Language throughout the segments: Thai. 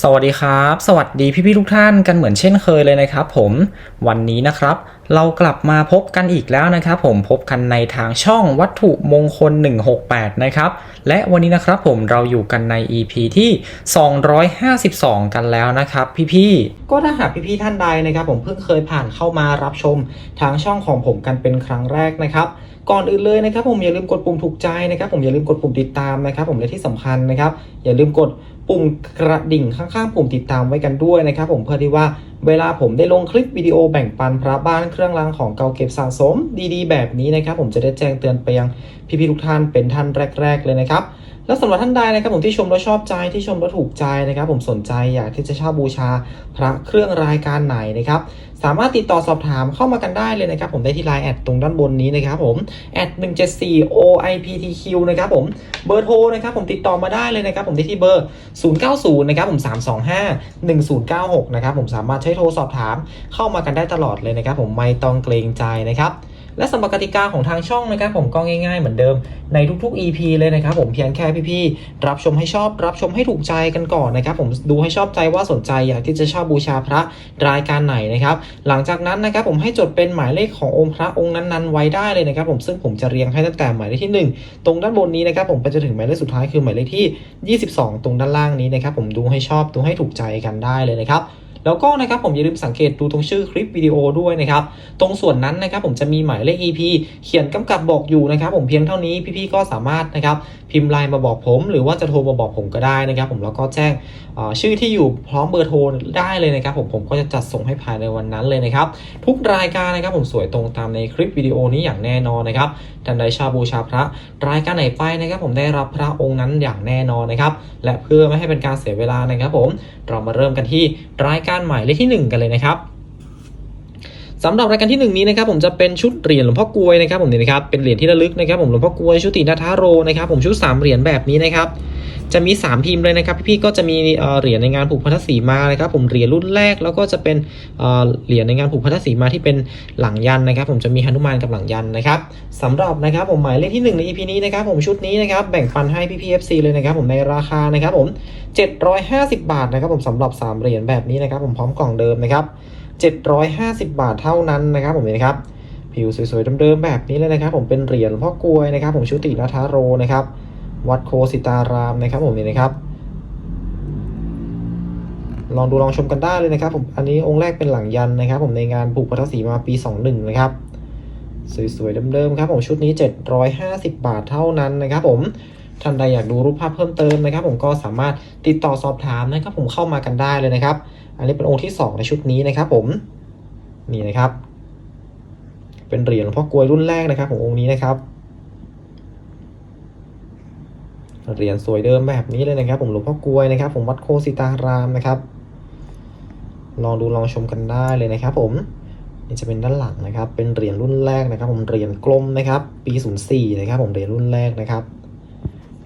สวัสดีครับ สวัสดีพี่ๆทุกท่านกันเหมือนเช่นเคยเลยนะครับผมวันนี้นะครับ เรากลับมาพบกันอีกแล้วนะครับ ผมพบกันในทางช่องวัตถุมงคล 168 นะครับ และวันนี้นะครับผมเราอยู่กันใน EP ที่ 252 กันแล้วนะครับ พี่ๆก็ถ้าหากพี่ๆท่านใดนะครับ ผมเพิ่งเคยผ่านเข้ามารับชมทางช่องของผมกันเป็นครั้งแรกนะครับก่อนอื่นเลยนะครับ ผมอย่าลืมกดปุ่มถูกใจนะครับ ผมอย่าลืมกดปุ่มติดตามนะครับ ผมและที่สำคัญนะครับ อย่าลืมกด ปุ่มกระดิ่งข้างๆ ปุ่มติดตามไว้กันด้วยนะครับผมเพื่อที่ว่าเวลาผมได้ลงคลิปวิดีโอแบ่งปันพระบ้านเครื่องรางของเก่าเก็บสะสมดีๆ แบบนี้นะครับผมจะได้แจ้งเตือนไปยังพี่ๆทุกท่านเป็นท่านแรก ๆ เลยนะครับ แล้วสำหรับท่านใดนะครับผมที่ชมแล้วชอบใจที่ชมแล้วถูกใจนะครับ ผมสนใจอยากที่จะเช่าบูชาพระเครื่องรายการไหนนะครับสามารถติดต่อสอบถามเข้ามากันได้เลยนะครับ ผมได้ที่ไลน์แอดตรงด้านบนนี้นะครับผมแอด174 OIPTQ นะครับผมเบอร์โทรนะครับผมติดต่อมาได้เลยนะครับผมได้ที่เบอร์ 090นะครับผม 325 1096 นะครับผมสามารถใช้โทรสอบถามเข้ามากันได้ตลอดเลยนะครับ ผมไม่ต้องเกรงใจนะครับ และสำหรับกติกาของทางช่องนะครับผมก็ง่ายๆเหมือนเดิมในทุกๆ EP เลยนะครับผมเพียงแค่พี่ๆรับชมให้ชอบรับชมให้ถูกใจกันก่อนนะครับผมดูให้ชอบใจว่าสนใจอยากที่จะเช่าบูชาพระรายการไหนนะครับหลังจากนั้นนะครับผมให้จดเป็นหมายเลขขององค์พระองค์นั้นๆ ไว้ได้เลยนะครับผมซึ่งผมจะเรียงให้ตั้งแต่หมายเลขที่ 1 ตรงด้านบนนี้นะครับผมไปจนถึงหมายเลขสุดท้ายคือหมายเลขที่ 22 ตรงด้านล่างนี้นะครับผมดูให้ชอบดูให้ถูกใจกันได้เลยนะครับ แล้วก็นะครับผมอย่าลืมสังเกตดูตรงชื่อคลิปวิดีโอด้วยนะครับตรงส่วนนั้นนะครับผมจะมีหมายเลข EP เขียนกำกับบอกอยู่นะครับผมเพียงเท่านี้พี่ๆก็สามารถนะครับ พิมพ์ไลน์มาบอกผม หรือว่าจะโทรมาบอกผมก็ได้นะครับ ผมแล้วก็แจ้งชื่อที่อยู่พร้อมเบอร์โทรได้เลยนะครับผมผมก็จะจัดส่งให้ภายในวันนั้นเลยนะครับ ทุกรายการนะครับผมสวยตรงตามในคลิปวิดีโอนี้อย่างแน่นอนนะครับท่านใดชาบูชาพระ รายการไหนไปนะครับ ผมได้รับพระองค์นั้นอย่างแน่นอนนะครับ และเพื่อไม่ให้เป็นการเสียเวลานะครับ ผมเรามาเริ่มกันที่รายการใหม่เลขที่หนึ่งกันเลยนะครับ สำหรับรายการที่หนึ่งนี้นะครับผมจะเป็นชุดเหรียญหลวงพ่อกลวยนะครับผมเนี่ยนะครับเป็นเหรียญที่ระลึกนะครับผมหลวงพ่อกลวยชุตินาทาโรนะครับผมชุดสามเหรียญแบบนี้นะครับจะมี 3 พิมพ์เลยนะครับพี่ๆก็จะมีเหรียญในงานผูกพัทธสีมานะครับผมเหรียญรุ่นแรกแล้วก็จะเป็นเหรียญในงานผูกพัทธสีมาที่เป็นหลังยันนะครับ ผมจะมีหนุมานกับหลังยันนะครับสำหรับนะครับผมหมายเลขที่ 1 ใน EP นี้นะครับผมชุดนี้นะครับแบ่งปันให้พี่ๆ FC เลยนะครับผมในราคานะครับผม 750 บาทนะครับผมสำหรับ 3 เหรียญแบบนี้นะครับผมพร้อมกล่องเดิมนะครับ 750 บาทเท่านั้นนะครับผมนี่นะครับ ผิวสวยๆเดิมๆแบบนี้เลยนะครับ ผมเป็นเหรียญพ่อกลวยนะครับ ผมชุตินาทาโรนะครับ วัดโคสิตารามนะครับ ผมนี่นะครับ ลองดูลองชมกันได้เลยนะครับ ผมอันนี้องค์แรกเป็นหลังยันนะครับ ผมในงานผูกพัทธสีมาปี 21 นะครับสวยๆเดิมๆครับผมชุดนี้ 750 บาทเท่านั้นนะครับผม ท่านใดอยากดูรูปภาพเพิ่มเติมนะครับ ผมก็สามารถติดต่อสอบถามนะครับ ผมเข้ามากันได้เลยนะครับ อันนี้เป็นองค์ที่ 2 ในชุดนี้นะครับ ผมนี่นะครับ เป็นเหรียญหลวงพ่อกลวยรุ่นแรกนะครับ ขององค์นี้นะครับเหรียญสวยเดิมแบบนี้เลยนะครับ ผมหลวงพ่อกลวยนะครับ ผมวัดโคสิตารามนะครับ ลองดูลองชมกันได้เลยนะครับผมนี่จะเป็นด้านหลังนะครับ เป็นเหรียญรุ่นแรกนะครับ ผมเหรียญกลมนะครับ ปี 04 นะครับ ผมเหรียญรุ่นแรกนะครับ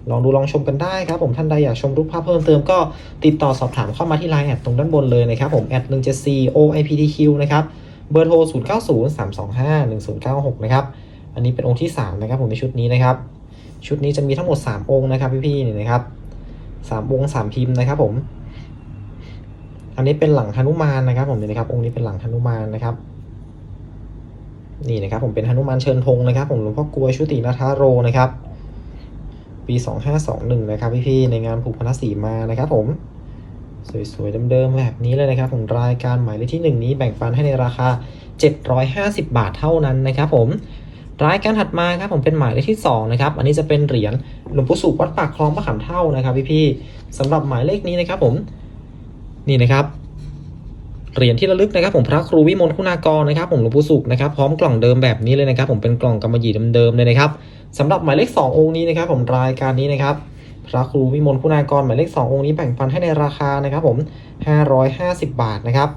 ลองดูลองชมกันได้ครับผมท่านใดอยากชมรูปภาพเพิ่มเติมก็ติดต่อสอบถามเข้ามาที่ไลน์แอดตรงด้านบนเลยนะครับผมแอด174 OIPTQ นะครับเบอร์โทร 0 9 0 3 2 5 1 0 9 6 นะครับ อันนี้เป็นองค์ที่ 3 นะครับผมในชุดนี้นะครับ ชุดนี้จะมีทั้งหมด 3 องค์นะครับพี่ๆนี่นะครับ 3 องค์ 3 พิมพ์นะครับผม อันนี้เป็นหลังหนุมานนะครับผมนี่นะครับ องค์นี้เป็นหลังหนุมานนะครับ นี่นะครับผมเป็นหนุมานเชิญธงนะครับ ผมหลวงพ่อกลวยชุตินาทาโรนะครับ ปี 2521 นะครับพี่ๆในงานผูกพันธสีมานะครับผม สวยๆเดิมๆแบบนี้เลยนะครับผมรายการหมายเลขที่ 1 นี้แบ่งปันให้ในราคา 750 บาทเท่านั้นนะครับผมรายการถัดมาครับผมเป็นหมายเลขที่2นะครับอันนี้จะเป็นเหรียญหลวงปู่สุขวัดปากคลองมะขามเท่านะครับพี่ๆสำหรับหมายเลขนี้นะครับผมนี่นะครับเหรียญที่ระลึกนะครับผมพระครูวิมลคุณากรนะครับผมหลวงปู่สุขนะครับพร้อมกล่องเดิมแบบนี้เลยนะครับ ผมเป็นกล่องกำมะหยี่เดิมๆเลยนะครับ สำหรับหมายเลข 2 องค์นี้นะครับผมรายการนี้นะครับพระครูวิมลคุณากรหมายเลข 2 องค์นี้แบ่งปันให้ในราคานะครับผม 550 บาทนะครับ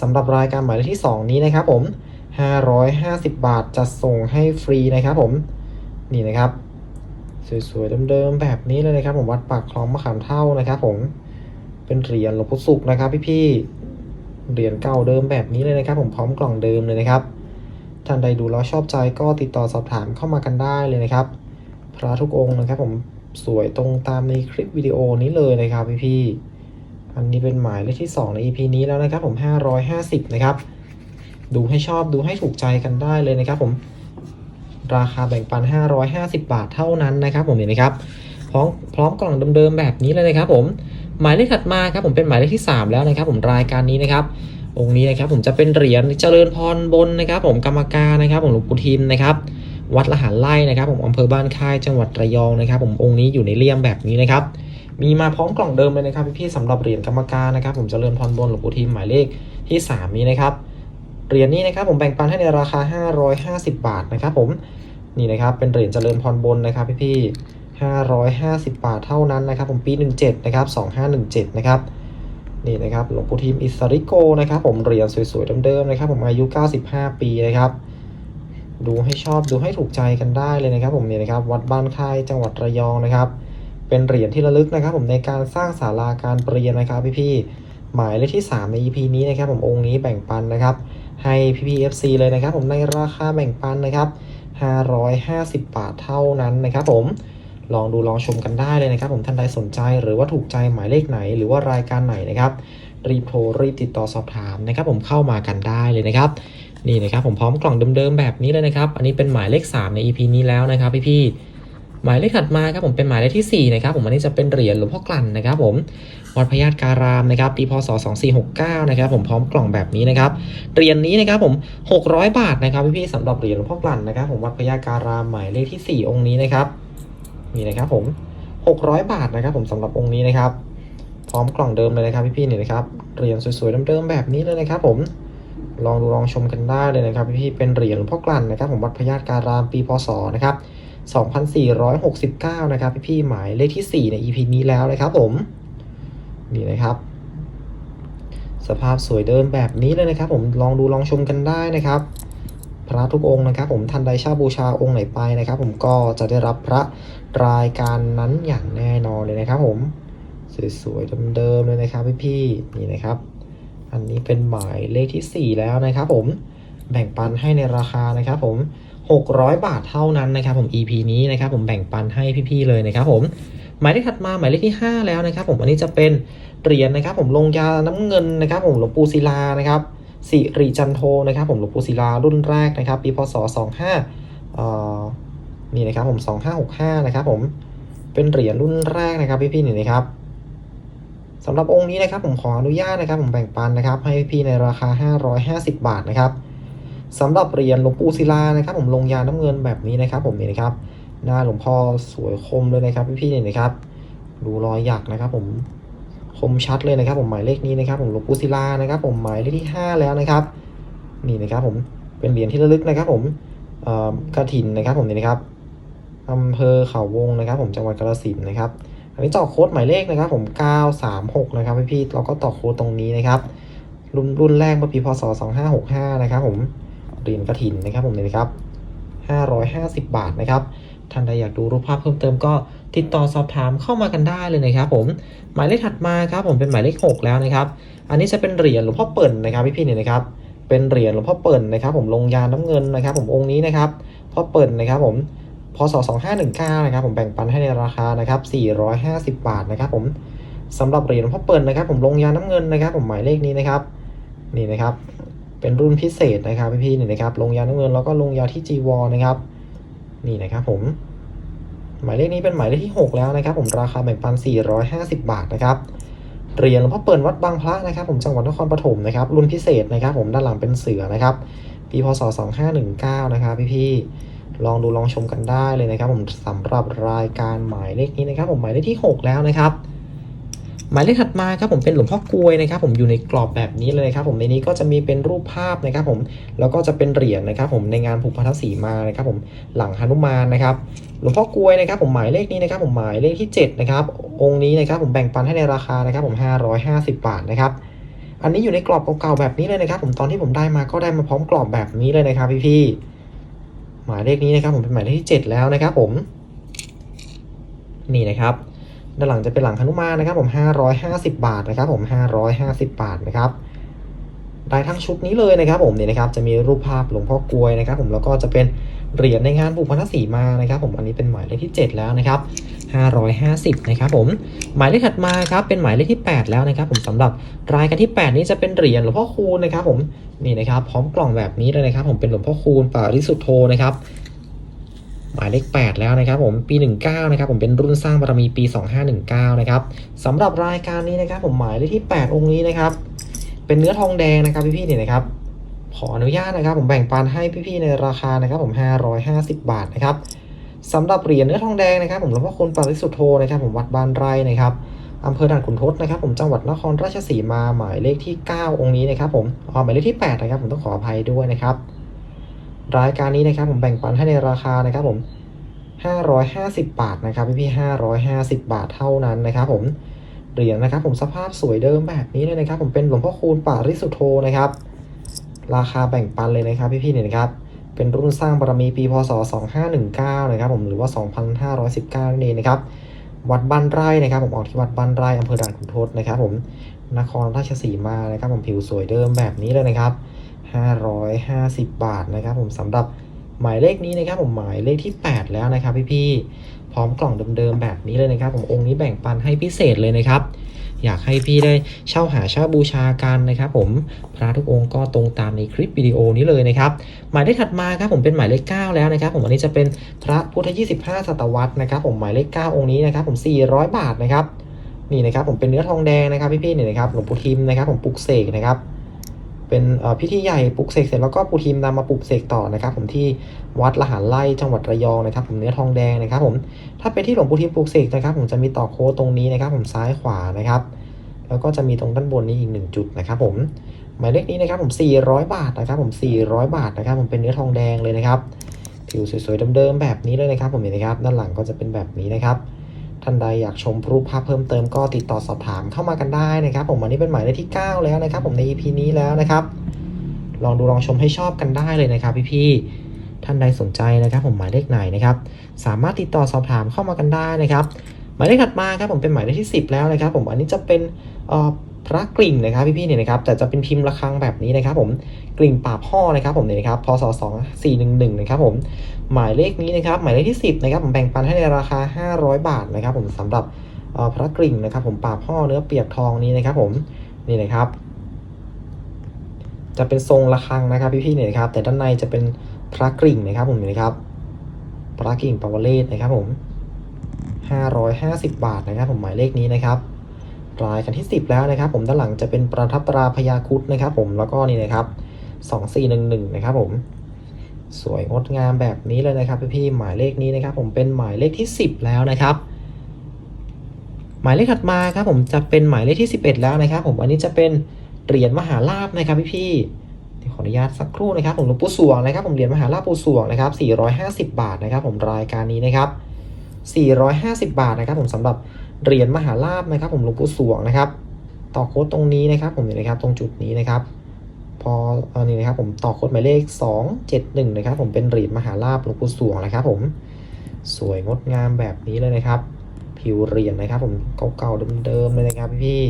สำหรับรายการหมายเลขที่ 2 นี้นะครับผม 550 บาทจะส่งให้ฟรีนะครับผมนี่นะครับสวยๆเดิมๆแบบนี้เลยนะครับ ผมวัดปากคลองมะขามเท่านะครับผมเป็นเหรียญหลวงปู่ศุกร์นะครับพี่ๆเหรียญเก่าเดิมแบบนี้เลยนะครับ ผมพร้อมกล่องเดิมเลยนะครับ ท่านใดดูแล้วชอบใจก็ติดต่อสอบถามเข้ามากันได้เลยนะครับ พระทุกองค์นะครับผมสวยตรงตามในคลิปวิดีโอนี้เลยนะครับพี่ๆอันนี้เป็นหมายเลขที่ 2 ใน EP นี้แล้วนะครับผม 550 นะครับ ดูให้ชอบดูให้ถูกใจกันได้เลยนะครับผมราคาแบ่งปัน 550 บาทเท่านั้นนะครับ ผมเห็นไหมครับพร้อมพร้อมกล่องเดิมๆแบบนี้เลยนะครับผมหมายเลขถัดมาครับผมเป็นหมายเลขที่ 3 แล้วนะครับ ผมรายการนี้นะครับ องค์นี้นะครับผมจะเป็นเหรียญเจริญพรบนนะครับ ผมกรรมการนะครับผมหลวงปู่ทิมนะครับ วัดละหารไร่นะครับ ผมอำเภอบ้านค่ายจังหวัดระยองนะครับ ผมองค์นี้อยู่ในเลี่ยมแบบนี้นะครับ มีมาพร้อมกล่องเดิมเลยนะครับพี่ๆสำหรับเหรียญกรรมการนะครับ ผมเจริญพรบนหลวงปู่ทิมหมายเลขที่ 3 นี้นะครับเหรียญนี้นะครับผมแบ่งปันให้ในราคา 550 บาทนะครับ ผมนี่นะครับเป็นเหรียญเจริญพรบนนะครับพี่ๆ550 บาทเท่านั้นนะครับ ผมปี 17 นะครับ 2517 นะครับ นี่นะครับหลวงปู่ทิมอิสริโกนะครับผมเหรียญสวยๆเดิมๆนะครับผมอายุ 95 ปีนะครับดูให้ชอบดูให้ถูกใจกันได้เลยนะครับ ผมเนี่ยนะครับวัดบ้านค่ายจังหวัดระยองนะครับ เป็นเหรียญที่ระลึกนะครับ ผมในการสร้างศาลาการประเรียนนะครับพี่ๆหมายเลขที่ 3 ใน EP นี้นะครับ ผมองค์นี้แบ่งปันนะครับ ให้พี่ๆ FC เลยนะครับ ผมในราคาแบ่งปันนะครับ550 บาทเท่านั้นนะครับ ผม ลองดูลองชมกันได้เลยนะครับ ผมท่านใดสนใจหรือว่าถูกใจหมายเลขไหน หรือว่ารายการไหนนะครับ รีบโทรรีบติดต่อสอบถามนะครับ ผมเข้ามากันได้เลยนะครับนี่นะครับผมพร้อมกล่องเดิมๆแบบนี้เลยนะครับ อันนี้เป็นหมายเลข 3 ใน EP นี้แล้วนะครับพี่ๆหมายเลขถัดมาครับผมเป็นหมายเลขที่4นะครับผมอันนี้จะเป็นเหรียญหลวงพ่อกลั่นนะครับ ผมวัดพญาตการามนะครับปีพศ2469นะครับผมพร้อมกล่องแบบนี้นะครับเหรียญนี้นะครับผม600 บาทนะครับพี่ๆสำหรับเหรียญหลวงพ่อกลั่นนะครับ ผมวัดพญาการามหมายเลขที่ 4 องค์นี้นะครับ นี่นะครับผม600 บาทนะครับผมสำหรับองค์นี้นะครับ พร้อมกล่องเดิมเลยนะครับพี่ๆนี่นะครับเหรียญสวยๆเดิมๆแบบนี้เลยนะครับ ผมลองดูลองชมกันได้เลยนะครับพี่ๆเป็นเหรียญหลวงพ่อกลั่นนะครับ ผมวัดพญาตการามปีพศนะครับ2469 นะครับพี่ๆหมายเลขที่ 4 ใน EP นี้แล้วนะครับผมนี่นะครับ สภาพสวยเดิมแบบนี้เลยนะครับ ผมลองดูลองชมกันได้นะครับ พระทุกองค์นะครับ ผมท่านใดชาบูชาองค์ไหนไปนะครับ ผมก็จะได้รับพระรายการนั้นอย่างแน่นอนเลยนะครับ ผมสวยๆเดิมๆเลยนะครับพี่ๆนี่นะครับ อันนี้เป็นหมายเลขที่ 4 แล้วนะครับ ผมแบ่งปันให้ในราคานะครับผม600 บาทเท่านั้นนะครับ ผม EP นี้นะครับผมแบ่งปันให้พี่ๆเลยนะครับ ผมหมายเลขถัดมาหมายเลขที่ 5 แล้วนะครับ ผมอันนี้จะเป็นเหรียญนะครับ ผมลงยาน้ำเงินนะครับ ผมหลวงปู่ศิลานะครับ สิริจันโทนะครับผมหลวงปู่ศิลารุ่นแรกนะครับ ปีพศ 25นี่นะครับผม 2565 นะครับผมเป็นเหรียญรุ่นแรกนะครับพี่ๆนี่นะครับสำหรับองค์นี้นะครับผมขออนุญาตนะครับผมแบ่งปันนะครับ ให้พี่ในราคา 550 บาทนะครับสำหรับเหรียญหลวงปู่ศิลานะครับ ผมลงยาน้ำเงินแบบนี้นะครับ ผมนี่นะครับหน้าหลวงพ่อสวยคมเลยนะครับ พี่ๆนี่นะครับดูรอยหยักนะครับ ผม คมชัดเลยนะครับ ผมหมายเลขนี้นะครับ ผมหลวงปู่ศิลานะครับ ผมหมายเลขที่ 5 แล้วนะครับ นี่นะครับ ผมเป็นเหรียญที่ระลึกนะครับ ผมกระถินนะครับ ผมนี่นะครับอำเภอเขาวงนะครับ ผมจังหวัดกาฬสินธุ์นะครับ อันนี้ต่อโค้ดหมายเลขนะครับ ผม 936 นะครับพี่ๆเราก็ต่อโค้ดตรงนี้นะครับรุ่นรุ่นแรกเมื่อปีพศ 2565 นะครับ ผมเหรียญกระถินนะครับ ผมนี่นะครับ550 บาทนะครับ ท่านใดอยากดูรูปภาพเพิ่มเติมก็ติดต่อสอบถามเข้ามากันได้เลยนะครับผมหมายเลขถัดมาครับผมเป็นหมายเลข 6 แล้วนะครับ อันนี้จะเป็นเหรียญหลวงพ่อเปิ่นนะครับพี่ๆเนี่ยนะครับเป็นเหรียญหลวงพ่อเปิ่นนะครับ ผมลงยาน้ำเงินนะครับ ผมองค์นี้นะครับพ่อเปิ่นนะครับผมพศ2519นะครับผมแบ่งปันให้ในราคานะครับ450 บาทนะครับ ผมสำหรับเหรียญหลวงพ่อเปิ่นนะครับ ผมลงยาน้ำเงินนะครับ ผมหมายเลขนี้นะครับนี่นะครับ เป็นรุ่นพิเศษนะครับพี่ๆนี่นะครับ ลงยาน้ำเงินแล้วก็ลงยาที่จีวรนะครับ นี่นะครับผม หมายเลขนี้เป็นหมายเลขที่ 6 แล้วนะครับ ผมราคาแบ่งปัน 450 บาทนะครับเหรียญหลวงพ่อเปิ่นวัดบางพระนะครับ ผมจังหวัดนครปฐมนะครับรุ่นพิเศษนะครับ ผมด้านหลังเป็นเสือนะครับ ปีพศ 2519 นะครับพี่ๆลองดูลองชมกันได้เลยนะครับ ผมสำหรับรายการหมายเลขนี้นะครับ ผมหมายเลขที่ 6 แล้วนะครับ หมายเลขถัดมาครับผมเป็นหลวงพ่อกลวยนะครับผมอยู่ในกรอบแบบนี้เลยนะครับผมในนี้ก็จะมีเป็นรูปภาพนะครับผมแล้วก็จะเป็นเหรียญนะครับผมในงานผูกพันธสีมานะครับผมหลังหนุมานนะครับหลวงพ่อกลวยนะครับผมหมายเลขนี้นะครับผมหมายเลขที่7นะครับองค์นี้นะครับผมแบ่งปันให้ในราคานะครับผม 550 บาทนะครับอันนี้อยู่ในกรอบเก่าๆแบบนี้เลยนะครับผมตอนที่ผมได้มาก็ได้มาพร้อมกรอบแบบนี้เลยนะครับพี่ๆหมายเลขนี้นะครับผมเป็นหมายเลขที่ 7 แล้วนะครับผมนี่นะครับ ด้านหลังจะเป็นหลังหนุมานนะครับ ผม 550 บาทนะครับ ผม 550 บาทนะครับได้ทั้งชุดนี้เลยนะครับ ผมนี่นะครับ จะมีรูปภาพหลวงพ่อกลวยนะครับ ผมแล้วก็จะเป็นเหรียญในงานบุพนสีมานะครับ ผมอันนี้เป็นหมายเลขที่ 7 แล้วนะครับ550นะครับผมหมายเลขถัดมาครับเป็นหมายเลขที่ 8 แล้วนะครับ ผมสำหรับรายการที่ 8 นี้จะเป็นเหรียญหลวงพ่อคูณนะครับ ผมนี่นะครับ พร้อมกล่องแบบนี้เลยนะครับ ผมเป็นหลวงพ่อคูณปาริสุทโธนะครับ หมายเลข 8 แล้วนะครับผมปี 19 นะครับผมเป็นรุ่นสร้างบารมีปี 2519 นะครับสำหรับรายการนี้นะครับ ผมหมายเลขที่ 8 องค์นี้นะครับ เป็นเนื้อทองแดงนะครับพี่ๆเนี่ยนะครับขออนุญาตนะครับ ผมแบ่งปันให้พี่ๆในราคานะครับผม 550 บาทนะครับสำหรับเหรียญเนื้อทองแดงนะครับผมหลวงพ่อคุณปาริสุทโธนะครับผมวัดบ้านไร่นะครับอำเภอด่านขุนทดนะครับผมจังหวัดนครราชสีมาหมายเลขที่ 9 องค์นี้นะครับผมอ๋อหมายเลขที่ 8 นะครับผมต้องขออภัยด้วยนะครับ รายการนี้นะครับผมแบ่งปันให้ในราคานะครับผม 550 บาทนะครับพี่ๆ550 บาทเท่านั้นนะครับผมเหรียญนะครับผมสภาพสวยเดิมแบบนี้เลยนะครับ ผมเป็นหลวงพ่อคูณป่าริสุทโธนะครับ ราคาแบ่งปันเลยนะครับพี่ๆเนี่ยนะครับเป็นรุ่นสร้างบารมีปีพศ 2519 นะครับผมหรือว่า 2519นั่นเองนะครับวัดบ้านไร่นะครับ ผมออกที่วัดบ้านไร่อำเภอด่านขุนทดนะครับ ผมนครราชสีมานะครับ ผมผิวสวยเดิมแบบนี้เลยนะครับ 550 บาทนะครับผมสำหรับหมายเลขนี้นะครับผมหมายเลขที่ 8 แล้วนะครับพี่ๆพร้อมกล่องเดิมๆแบบนี้เลยนะครับ ผมองค์นี้แบ่งปันให้พิเศษเลยนะครับ อยากให้พี่ได้เช่าหาเช่าบูชากันนะครับผมพระทุกองค์ก็ตรงตามในคลิปวิดีโอนี้เลยนะครับ หมายเลขถัดมาครับผมเป็นหมายเลข 9 แล้วนะครับ ผมอันนี้จะเป็นพระพุทธ 25 ศตวรรษนะครับผมหมายเลข 9 องค์นี้นะครับ ผม 400 บาทนะครับนี่นะครับผมเป็นเนื้อทองแดงนะครับพี่ๆนี่นะครับหลวงปู่ทิมนะครับ ผมปลุกเสกนะครับ เป็นพิธีใหญ่ปลุกเสกเสร็จแล้วก็ปูทิมนำมาปลุกเสกต่อนะครับ ผมที่วัดละหารไร่จังหวัดระยองนะครับ ผมเนื้อทองแดงนะครับ ผมถ้าเป็นที่หลวงปูทิมปลุกเสกนะครับ ผมจะมีต่อโค้ดตรงนี้นะครับ ผมซ้ายขวานะครับ แล้วก็จะมีตรงด้านบนนี้อีกหนึ่งจุดนะครับผมหมายเลขนี้นะครับ ผม 400 บาทนะครับ ผม 400 บาทนะครับ ผมเป็นเนื้อทองแดงเลยนะครับผิวสวยๆเดิมๆแบบนี้เลยนะครับ ผมเห็นนะครับ ด้านหลังก็จะเป็นแบบนี้นะครับ ท่านใดอยากชมรูปภาพเพิ่มเติมก็ติดต่อสอบถามเข้ามากันได้นะครับ ผมวันนี้เป็นหมายเลขที่ 9 แล้วนะครับ ผมใน EP นี้แล้วนะครับ ลองดูลองชมให้ชอบกันได้เลยนะครับ พี่ๆท่านใดสนใจนะครับ ผมหมายเลขไหนนะครับ สามารถติดต่อสอบถามเข้ามากันได้นะครับ หมายเลขถัดมาครับผมเป็นหมายเลขที่ 10 แล้วนะครับ ผมอันนี้จะเป็นเอ่อ พระกลิ่งนะครับพี่ๆเนี่ยนะครับแต่จะเป็นพิมพ์ระฆังแบบนี้นะครับผมกลิ่งป่าบพ่อนะครับผมเนี่ยนะครับพศ2411นะครับผมหมายเลขนี้นะครับหมายเลขที่ 10นะครับผมแบ่งปันให้ในราคา 500 บาทนะครับผมสำหรับพระกลิ่งนะครับผมป่าบพ่อเนื้อเปียกทองนี้นะครับผมนี่นะครับ จะเป็นทรงระฆังนะครับพี่ๆเนี่ยนะครับแต่ด้านในจะเป็นพระกลิ่งนะครับผมเนี่ยนะครับพระกลิ่งปวเรศนะครับผม550 บาทนะครับผมหมายเลขนี้นะครับ รายกันที่ 10 แล้วนะครับ ผมด้านหลังจะเป็นประทับตราพญาคุดนะครับ ผมแล้วก็นี่นะครับ 2411 นะครับผมสวยงดงามแบบนี้เลยนะครับพี่ๆหมายเลขนี้นะครับ ผมเป็นหมายเลขที่ 10 แล้วนะครับ หมายเลขถัดมาครับ ผมจะเป็นหมายเลขที่ 11 แล้วนะครับ ผมอันนี้จะเป็นเหรียญมหาลาภนะครับพี่ๆเดี๋ยวขออนุญาตสักครู่นะครับ ผมหลวงปู่สวงนะครับ ผมเหรียญมหาลาภปู่สวงนะครับ 450 บาทนะครับ ผมรายการนี้นะครับ 450 บาทนะครับ ผมสำหรับ เหรียญมหาลาภนะครับ ผมหลวงปู่สวงนะครับ ต่อโค้ดตรงนี้นะครับ ผมเนี่ยนะครับ ตรงจุดนี้นะครับ พอเอานี่นะครับ ผมต่อโค้ดหมายเลข 271 นะครับ ผมเป็นเหรียญมหาลาภหลวงปู่สวงนะครับ ผมสวยงดงามแบบนี้เลยนะครับ ผิวเหรียญนะครับ ผมเก่าๆเดิมๆเลยนะครับพี่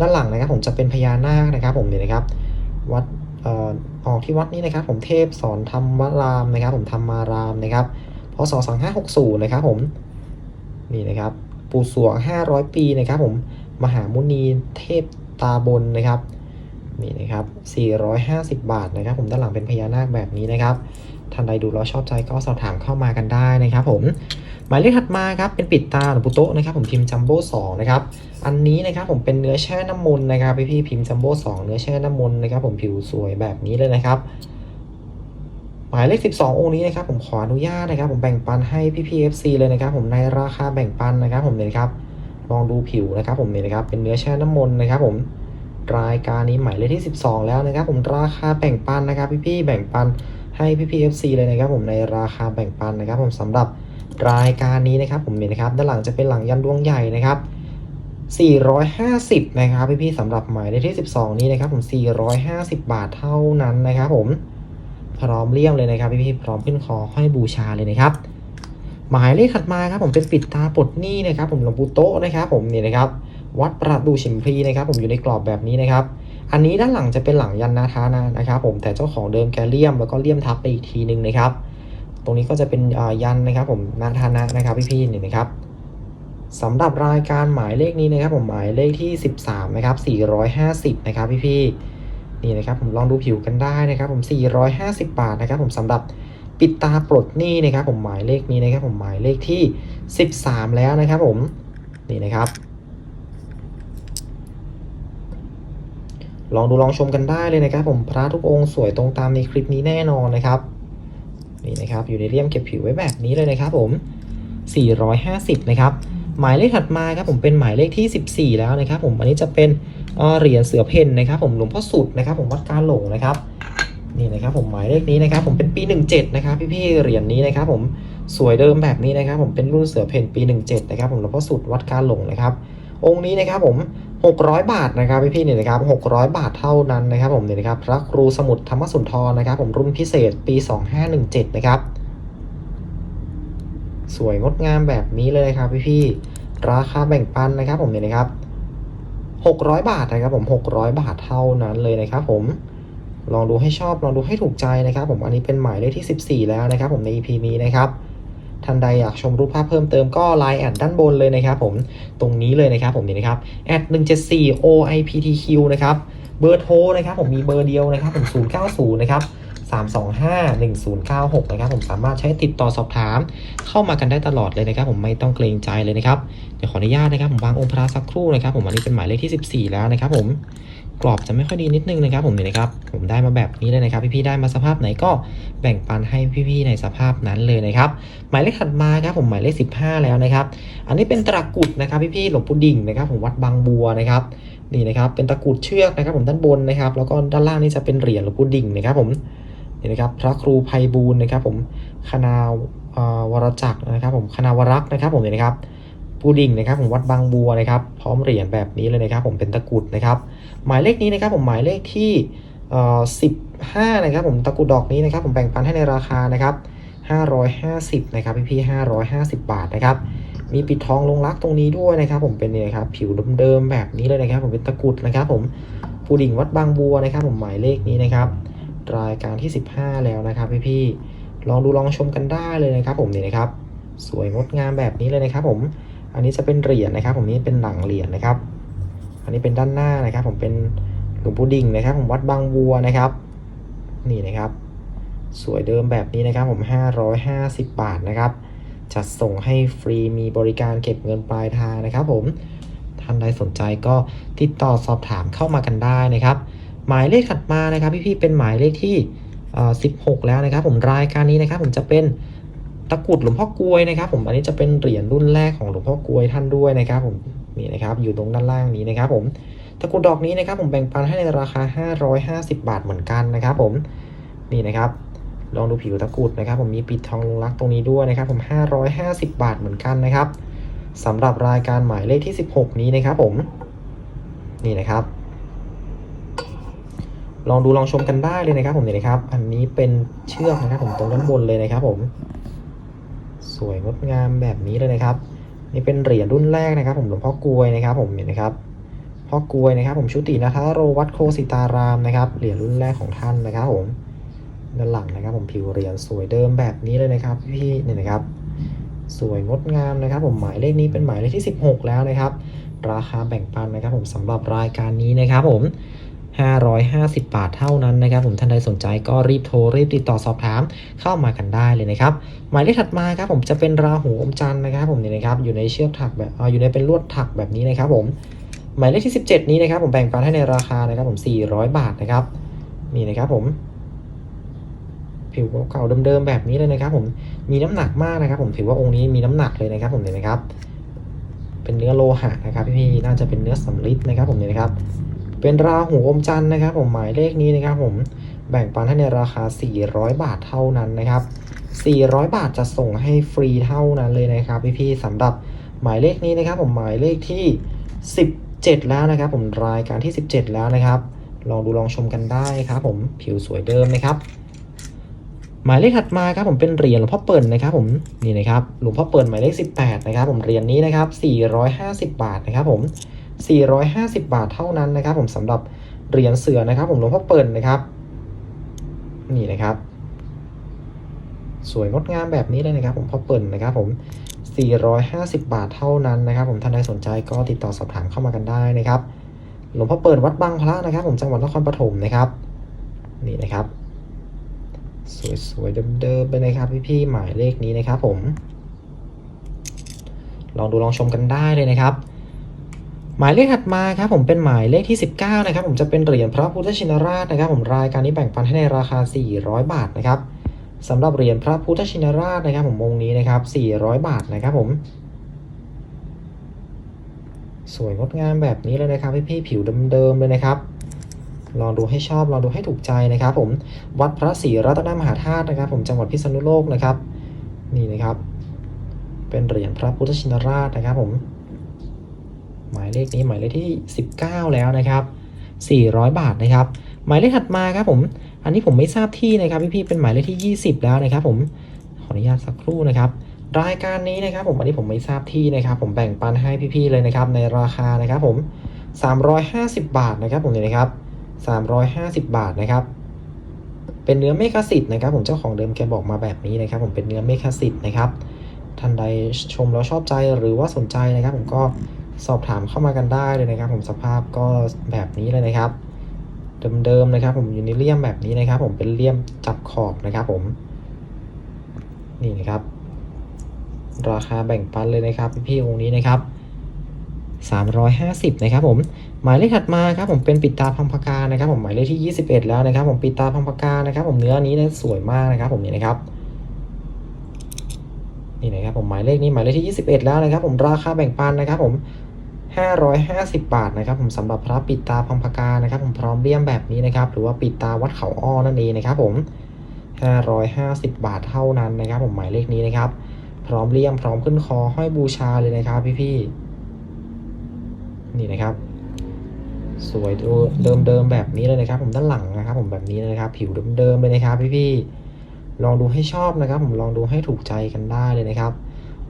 ด้านหลังนะครับ ผมจะเป็นพญานาคนะครับ ผมเนี่ยนะครับ วัดเอ่อออกที่วัดนี้นะครับ ผมเทพสอนธรรมรามนะครับ ผมธรรมารามนะครับพศ2560 นะครับผมนี่นะครับ ปู่สวง 500 ปีนะครับผมมหามุนีเทพตาบนนะครับนี่นะครับ 450 บาทนะครับ ผมด้านหลังเป็นพญานาคแบบนี้นะครับท่านใดดูแล้วชอบใจก็สอบถามเข้ามากันได้นะครับผมหมายเลขถัดมาครับเป็นปิดตาหลวงปู่โตะนะครับผมพิมพ์จัมโบ้สองนะครับอันนี้นะครับผมเป็นเนื้อแช่น้ำมนต์นะครับพี่พี่พิมพ์จัมโบ้สองเนื้อแช่น้ำมนต์นะครับผมผิวสวยแบบนี้เลยนะครับ หมายเลข 12 องค์นี้นะครับผมขออนุญาตนะครับ ผมแบ่งปันให้พี่พีเอฟซีเลยนะครับ ผมในราคาแบ่งปันนะครับ ผมเนี่ยครับลองดูผิวนะครับ ผมเนี่ยนะครับเป็นเนื้อแช่น้ำมนต์นะครับ ผมรายการนี้หมายเลขที่ 12 แล้วนะครับ ผมราคาแบ่งปันนะครับ พี่พี่แบ่งปันให้พี่พีเอฟซีเลยนะครับ ผมในราคาแบ่งปันนะครับ ผมสำหรับรายการนี้นะครับ ผมเนี่ยนะครับ ด้านหลังจะเป็นหลังยันดวงใหญ่นะครับ450 นะครับพี่ๆสำหรับหมายเลขที่ 12 นี้นะครับ ผม 450 บาทเท่านั้นนะครับผม พร้อมเลี่ยมเลยนะครับพี่ๆพร้อมขึ้นคอห้อยบูชาเลยนะครับหมายเลขถัดมาครับผมเป็นปิดตาปลดหนี้นะครับ ผมหลวงปู่โตนะครับ ผมนี่นะครับ วัดประดูฉิมพลีนะครับ ผมอยู่ในกรอบแบบนี้นะครับ อันนี้ด้านหลังจะเป็นหลังยันนาทานานะครับ ผมแต่เจ้าของเดิมแกเลี่ยมแล้วก็เลี่ยมทับไปอีกทีหนึ่งนะครับ ตรงนี้ก็จะเป็นยันนะครับ ผมนาธานะนะครับพี่ๆนี่นะครับสำหรับรายการหมายเลขนี้นะครับ ผมหมายเลขที่ 13 นะครับ 450 นะครับพี่ๆ นี่นะครับผมลองดูผิวกันได้นะครับผม 450 บาทนะครับผมสำหรับปิดตาปลดหนี้นะครับ ผมหมายเลขนี้นะครับ ผมหมายเลขที่ 13 แล้วนะครับ ผมนี่นะครับ ลองดูลองชมกันได้เลยนะครับ ผมพระทุกองค์สวยตรงตามในคลิปนี้แน่นอนนะครับนี่นะครับอยู่ในเลี่ยมเก็บผิวไว้แบบนี้เลยนะครับ ผม 450 นะครับ หมายเลขถัดมาครับผมเป็นหมายเลขที่ 14 แล้วนะครับ ผมอันนี้จะเป็น เหรียญเสือเพ่นนะครับผมหลวงพ่อสุดนะครับ ผมวัดการหลงนะครับนี่นะครับผมหมายเลขนี้นะครับ ผมเป็นปี 17 นะครับ พี่ๆเหรียญนี้นะครับ ผมสวยเดิมแบบนี้นะครับ ผมเป็นรุ่นเสือเพ่นปี 17 นะครับ ผมหลวงพ่อสุดวัดการหลงนะครับ องค์นี้นะครับผม 600 บาทนะครับพี่ๆเนี่ยนะครับ 600 บาทเท่านั้นนะครับ ผมเนี่ยนะครับ พระครูสมุทรธรรมสุนทรนะครับ ผมรุ่นพิเศษปี 2517 นะครับ สวยงดงามแบบนี้เลยครับพี่ๆราคาแบ่งปันนะครับ ผมเนี่ยนะครับ 600 บาทนะครับผม 600 บาทเท่านั้นเลยนะครับผมลองดูให้ชอบลองดูให้ถูกใจนะครับ ผมอันนี้เป็นหมายเลขที่ 14 แล้วนะครับ ผมใน EP นี้นะครับท่านใดอยากชมรูปภาพเพิ่มเติมก็ไลน์แอดด้านบนเลยนะครับ ผมตรงนี้เลยนะครับผมนี่นะครับแอด174 OIPTQ นะครับเบอร์โทรนะครับ ผมมีเบอร์เดียวนะครับผม090นะครับ 325 1096 นะครับผมสามารถใช้ติดต่อสอบถาม เข้ามากันได้ตลอดเลยนะครับ ผมไม่ต้องเกรงใจเลยนะครับเดี๋ยวขออนุญาตนะครับ ผมวางองค์พระสักครู่นะครับ ผมอันนี้เป็นหมายเลขที่ 14 แล้วนะครับ ผมกรอบจะไม่ค่อยดีนิดนึงนะครับ ผมนี่นะครับ ผมได้มาแบบนี้เลยนะครับ พี่ๆได้มาสภาพไหนก็แบ่งปันให้พี่ๆในสภาพนั้นเลยนะครับ หมายเลขถัดมาครับผมหมายเลข 15 แล้วนะครับ อันนี้เป็นตะกุดนะครับพี่ๆหลวงปู่ดิ่งนะครับ ผมวัดบางบัวนะครับนี่นะครับเป็นตะกุดเชือกนะครับ ผมด้านบนนะครับ แล้วก็ด้านล่างนี่จะเป็นเหรียญหลวงปู่ดิ่งนะครับ ผม นี่นะครับพระครูไพบูลย์นะครับผมคณาวรจักรนะครับผมคณาวรักษ์นะครับผมนี่นะครับปูดิ่งนะครับผมวัดบางบัวนะครับ พร้อมเหรียญแบบนี้เลยนะครับผมเป็นตะกุดนะครับ หมายเลขนี้นะครับผมหมายเลขที่15นะครับผมตะกุดดอกนี้นะครับผมแบ่งปันให้ในราคานะครับ550นะครับพี่พี่550บาทนะครับมีปิดทองลงรักตรงนี้ด้วยนะครับ ผมเป็นเนี่ยครับผิวเดิมๆแบบนี้เลยนะครับ ผมเป็นตะกุดนะครับ ผมปูดิ่งวัดบางบัวนะครับ ผมหมายเลขนี้นะครับ รายการที่ 15 แล้วนะครับพี่พี่ๆลองดูลองชมกันได้เลยนะครับผมนี่นะครับ สวยงดงามแบบนี้เลยนะครับ ผมอันนี้จะเป็นเหรียญนะครับ ผมนี่เป็นหลังเหรียญนะครับ อันนี้เป็นด้านหน้านะครับ ผมเป็นหลวงปู่ดิ่งนะครับ ผมวัดบางบัวนะครับ นี่นะครับ สวยเดิมแบบนี้นะครับ ผม 550 บาทนะครับ จัดส่งให้ฟรีมีบริการเก็บเงินปลายทางนะครับ ผมท่านใดสนใจก็ติดต่อสอบถามเข้ามากันได้นะครับ หมายเลขถัดมานะครับพี่ๆเป็นหมายเลขที่ 16 แล้วนะครับ ผมรายการนี้นะครับ ผมจะเป็นตะกรุดหลวงพ่อกลวยนะครับ ผมอันนี้จะเป็นเหรียญรุ่นแรกของหลวงพ่อกลวยท่านด้วยนะครับ ผมนี่นะครับ อยู่ตรงด้านล่างนี้นะครับ ผมตะกรุดดอกนี้นะครับ ผมแบ่งปันให้ในราคา 550 บาทเหมือนกันนะครับ ผมนี่นะครับลองดูผิวตะกรุดนะครับ ผมมีปิดทองลงรักตรงนี้ด้วยนะครับ ผม 550 บาทเหมือนกันนะครับสำหรับรายการหมายเลขที่ 16 นี้นะครับ ผมนี่นะครับ ลองดูลองชมกันได้เลยนะครับ ผมเนี่ยนะครับ อันนี้เป็นเชือกนะครับ ผมตรงด้านบนเลยนะครับ ผม สวยงดงามแบบนี้เลยนะครับ นี่เป็นเหรียญรุ่นแรกนะครับ ผมหลวงพ่อกลวยนะครับ ผมเห็นนะครับพ่อกลวยนะครับ ผมชุตินาทาโรวัดโคสิตารามนะครับเหรียญรุ่นแรกของท่านนะครับ ผมด้านหลังนะครับ ผมผิวเหรียญสวยเดิมแบบนี้เลยนะครับ พี่เนี่ยนะครับ สวยงดงามนะครับ ผมหมายเลขนี้เป็นหมายเลขที่ 16 แล้วนะครับ ราคาแบ่งปันนะครับ ผมสำหรับรายการนี้นะครับ ผม 550 บาทเท่านั้นนะครับ ผมท่านใดสนใจก็รีบโทรรีบติดต่อสอบถามเข้ามากันได้เลยนะครับ หมายเลขถัดมาครับผมจะเป็นราหูอมจันทร์นะครับ ผมนี่นะครับอยู่ในเชือกถักแบบออยู่ในเป็นลวดถักแบบนี้นะครับ ผมหมายเลขที่ 17 นี้นะครับ ผมแบ่งปันให้ในราคานะครับ ผม 400 บาทนะครับนี่นะครับผม ผิวเก่าเดิมๆแบบนี้เลยนะครับ ผมมีน้ำหนักมากนะครับ ผมถือว่าองค์นี้มีน้ำหนักเลยนะครับ ผมเนี่ยนะครับ เป็นเนื้อโลหะนะครับพี่ๆน่าจะเป็นเนื้อสำริดนะครับ ผมเนี่ยนะครับ เป็นราหูอมจันทร์นะครับ ผมหมายเลขนี้นะครับ ผมแบ่งปันให้ในราคา 400 บาทเท่านั้นนะครับ 400 บาทจะส่งให้ฟรีเท่านั้นเลยนะครับพี่ๆสำหรับหมายเลขนี้นะครับ ผมหมายเลขที่ 17 แล้วนะครับ ผมรายการที่ 17 แล้วนะครับ ลองดูลองชมกันได้ครับ ผมผิวสวยเดิมนะครับ หมายเลขถัดมาครับ ผมเป็นเหรียญหลวงพ่อเปิ่นนะครับ ผมนี่นะครับหลวงพ่อเปิ่นหมายเลข 18 นะครับ ผมเหรียญนี้นะครับ 450 บาทนะครับ ผม 450 บาทเท่านั้นนะครับ ผมสำหรับเหรียญเสือนะครับ ผมหลวงพ่อเปิ่นนะครับ นี่นะครับ สวยงดงามแบบนี้เลยนะครับ ผมพ่อเปิดนะครับ ผม 450 บาทเท่านั้นนะครับ ผมท่านใดสนใจก็ติดต่อสอบถามเข้ามากันได้นะครับ หลวงพ่อเปิดวัดบางพระนะครับ ผมจังหวัดนครปฐมนะครับ นี่นะครับ สวยๆเดิมๆไปนะครับพี่ๆหมายเลขนี้นะครับ ผมลองดูลองชมกันได้เลยนะครับ หมายเลขถัดมาครับผมเป็นหมายเลขที่ 19นะครับผมจะเป็นเหรียญพระพุทธชินราชนะครับ ผมรายการนี้แบ่งปันให้ในราคา 400 บาทนะครับสำหรับเหรียญพระพุทธชินราชนะครับ ผมองค์นี้นะครับ 400 บาทนะครับผมสวยงดงามแบบนี้เลยนะครับพี่ๆผิวเดิมๆเลยนะครับ ลองดูให้ชอบลองดูให้ถูกใจนะครับผมวัดพระศรีรัตนมหาธาตุนะครับ ผมจังหวัดพิษณุโลกนะครับ นี่นะครับ เป็นเหรียญพระพุทธชินราชนะครับผม หมายเลขนี้หมายเลขที่ 19 แล้วนะครับ 400 บาทนะครับ หมายเลขถัดมาครับผม อันนี้ผมไม่ทราบที่นะครับพี่ๆเป็นหมายเลขที่ 20 แล้วนะครับ ผมขออนุญาตสักครู่นะครับ รายการนี้นะครับ ผมอันนี้ผมไม่ทราบที่นะครับ ผมแบ่งปันให้พี่ๆเลยนะครับ ในราคานะครับ ผม 350 บาทนะครับ ผมเนี่ยนะครับ 350 บาทนะครับเป็นเนื้อเมฆสิทธิ์นะครับ ผมเจ้าของเดิมแกบอกมาแบบนี้นะครับ ผมเป็นเนื้อเมฆสิทธิ์นะครับท่านใดชมแล้วชอบใจหรือว่าสนใจนะครับ ผมก็ สอบถามเข้ามากันได้เลยนะครับ ผมสภาพก็แบบนี้เลยนะครับ เดิมๆนะครับผมอยู่ในเลี่ยมแบบนี้นะครับ ผมเป็นเลี่ยมจับขอบนะครับ ผม นี่นะครับ ราคาแบ่งปันเลยนะครับ พี่ๆองค์นี้นะครับ350 นะครับผมหมายเลขถัดมาครับผมเป็นปิดตาพังพกานะครับ ผมหมายเลขที่ 21 แล้วนะครับ ผมปิดตาพังพกานะครับ ผมเนื้อนี้นี่ยสวยมากนะครับ ผมนี่นะครับนี่นะครับผมหมายเลขนี้หมายเลขที่ 21 แล้วนะครับ ผมราคาแบ่งปันนะครับ ผม 550 บาทนะครับผมสำหรับพระปิดตาพังพกานะครับผมพร้อมเลี่ยมแบบนี้นะครับ หรือว่าปิดตาวัดเขาอ้อนั่นเองนะครับผม 550 บาทเท่านั้นนะครับ ผมหมายเลขนี้นะครับ พร้อมเลี่ยมพร้อมขึ้นคอห้อยบูชาเลยนะครับ พี่ๆนี่นะครับ สวยเดิมๆแบบนี้เลยนะครับ ผมด้านหลังนะครับ ผมแบบนี้เลยนะครับ ผิวเดิมๆเลยนะครับ พี่ๆลองดูให้ชอบนะครับ ผมลองดูให้ถูกใจกันได้เลยนะครับ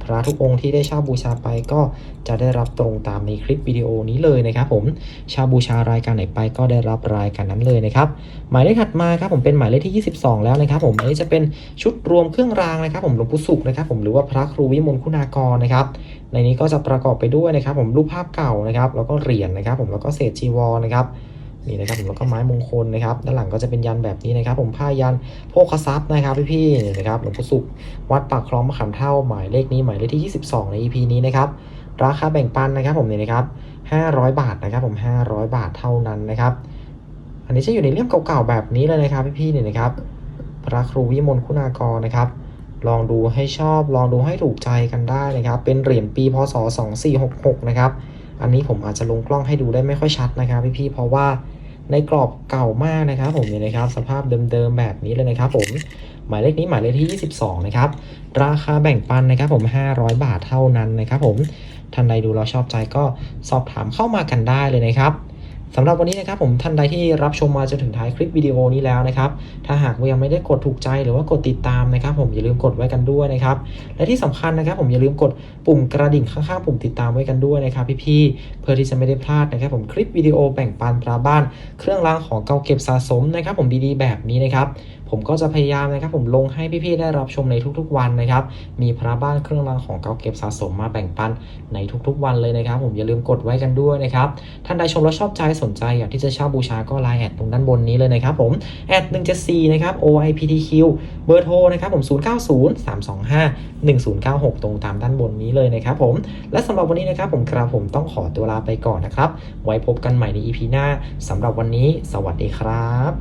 พระทุกองค์ที่ได้เช่าบูชาไปก็จะได้รับตรงตามในคลิปวิดีโอนี้เลยนะครับผมเช่าบูชารายการไหนไปก็ได้รับรายการนั้นเลยนะครับหมายเลขถัดมาครับผมเป็นหมายเลขที่ 22 แล้วนะครับผมอันนี้จะเป็นชุดรวมเครื่องรางนะครับ ผมหลวงปู่สุขนะครับ ผมหรือว่าพระครูวิมลคุณากรนะครับในนี้ก็จะประกอบไปด้วยนะครับ ผมรูปภาพเก่านะครับ แล้วก็เหรียญนะครับ ผมแล้วก็เศษจีวรนะครับ นี่นะครับผมแล้วก็ไม้มงคลนะครับ ด้านหลังก็จะเป็นยันแบบนี้นะครับ ผมผ้ายันโภคทรัพย์นะครับพี่ๆนี่นะครับหลวงปู่สุขวัดปากคลองมะขามเท่าหมายเลขนี้หมายเลขที่ 22 ใน EP นี้นะครับ ราคาแบ่งปันนะครับ ผมเนี่ยนะครับ 500 บาทนะครับผม 500 บาทเท่านั้นนะครับ อันนี้จะอยู่ในเล่มเก่าๆแบบนี้เลยนะครับ พี่ๆเนี่ยนะครับ พระครูวิมลคุณากรนะครับ ลองดูให้ชอบลองดูให้ถูกใจกันได้นะครับ เป็นเหรียญปีพศ 2466 นะครับ อันนี้ผมอาจจะลงกล้องให้ดูได้ไม่ค่อยชัดนะครับ พี่ๆเพราะว่า ในกรอบเก่ามากนะครับผมเนี่ยนะครับสภาพเดิมๆแบบนี้เลยนะครับผมหมายเลขนี้หมายเลขที่ 22 นะครับ ราคาแบ่งปันนะครับผม 500 บาทเท่านั้นนะครับผมท่านใดดูเราชอบใจก็สอบถามเข้ามากันได้เลยนะครับ สำหรับวันนี้นะครับผมท่านใดที่รับชมมาจนถึงท้ายคลิปวิดีโอนี้แล้วนะครับ ถ้าหากยังไม่ได้กดถูกใจหรือว่ากดติดตามนะครับ ผมอย่าลืมกดไว้กันด้วยนะครับ และที่สำคัญนะครับ ผมอย่าลืมกดปุ่มกระดิ่งข้างๆปุ่มติดตามไว้กันด้วยนะครับ พี่ๆเพื่อที่จะไม่ได้พลาดนะครับ ผมคลิปวิดีโอแบ่งปันตราบ้าน เครื่องรางของเก่าเก็บสะสมนะครับ ผมดีๆแบบนี้นะครับ ผมก็จะพยายามนะครับ ผมลงให้พี่ๆได้รับชมในทุกๆวันนะครับ มีพระบ้านเครื่องรางของเก่าเก็บสะสมมาแบ่งปันในทุกๆวันเลยนะครับ ผมอย่าลืมกดไว้กันด้วยนะครับ ท่านใดชมแล้วชอบใจสนใจอยากที่จะเช่าบูชาก็ไลน์แอดตรงด้านบนนี้เลยนะครับผมแอด174นะครับ OIPTQ เบอร์โทรนะครับผม090 325 1096ตรงตามด้านบนนี้เลยนะครับผมและสำหรับวันนี้นะครับผมกระผมต้องขอตัวลาไปก่อนนะครับ ไว้พบกันใหม่ใน EP หน้าสำหรับวันนี้ สวัสดีครับ